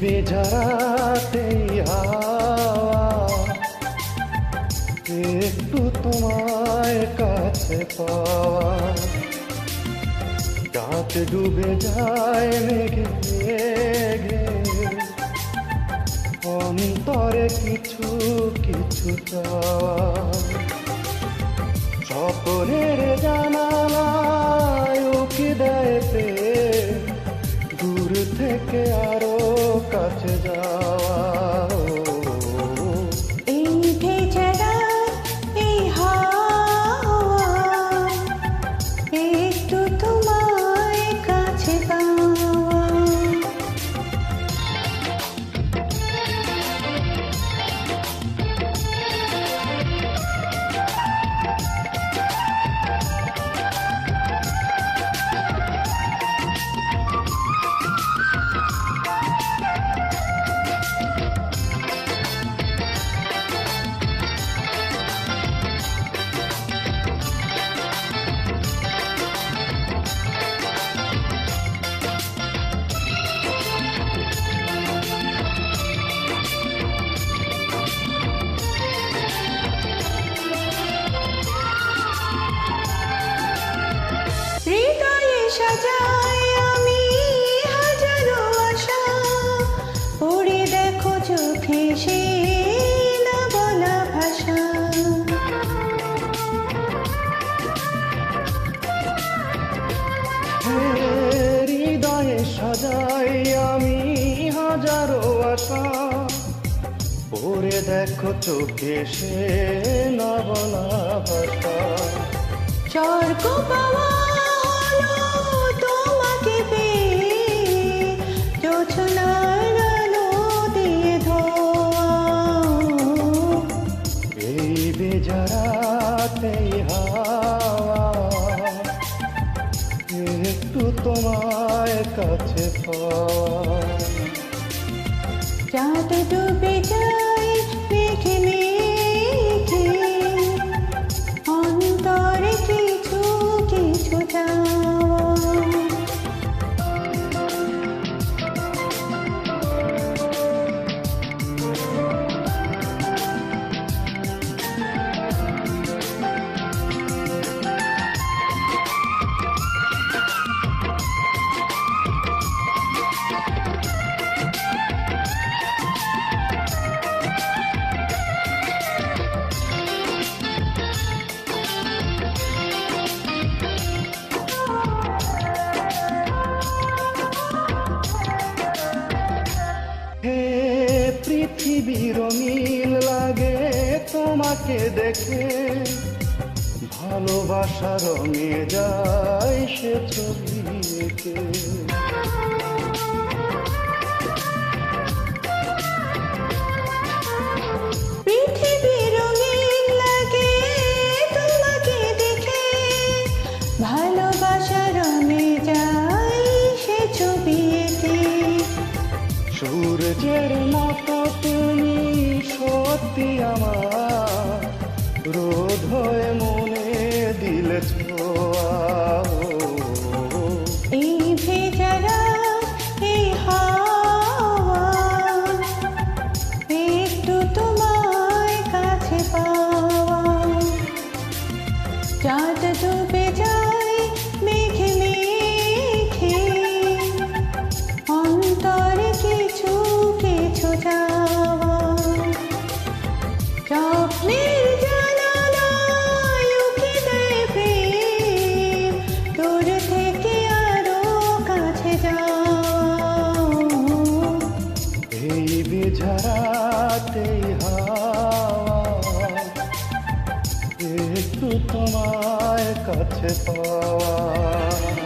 বেজারাতেই হাওয়া, একটু তোমায় কাছে পাওয়া। রাত ডুবে যায়, মেঘে মেঘে। অন্তরে কিছু কিছু চাওয়া। স্বপ্নের থেকে আরও কাছে যাওয়া পরে দেখো চোখে সে না বলা ভাষা স্বর্গ পাওয়া হলো তোমাকে পেয়ে জোছনার আলো দিয়ে ধোয়া। এই বেজারাতেই হাওয়া একটু তোমায় কাছে পাওয়া। চাঁদ ডুবে যায় পৃথিবীর রঙিন লাগে তোমাকে দেখে। ভালোবাসা রঙে যায় সে ছবি এঁকে সূর্যের মতো তুমি সত্যি আমার রোধ হয়ে মনে দিলে একটু তোমায় কাছে পাওয়া।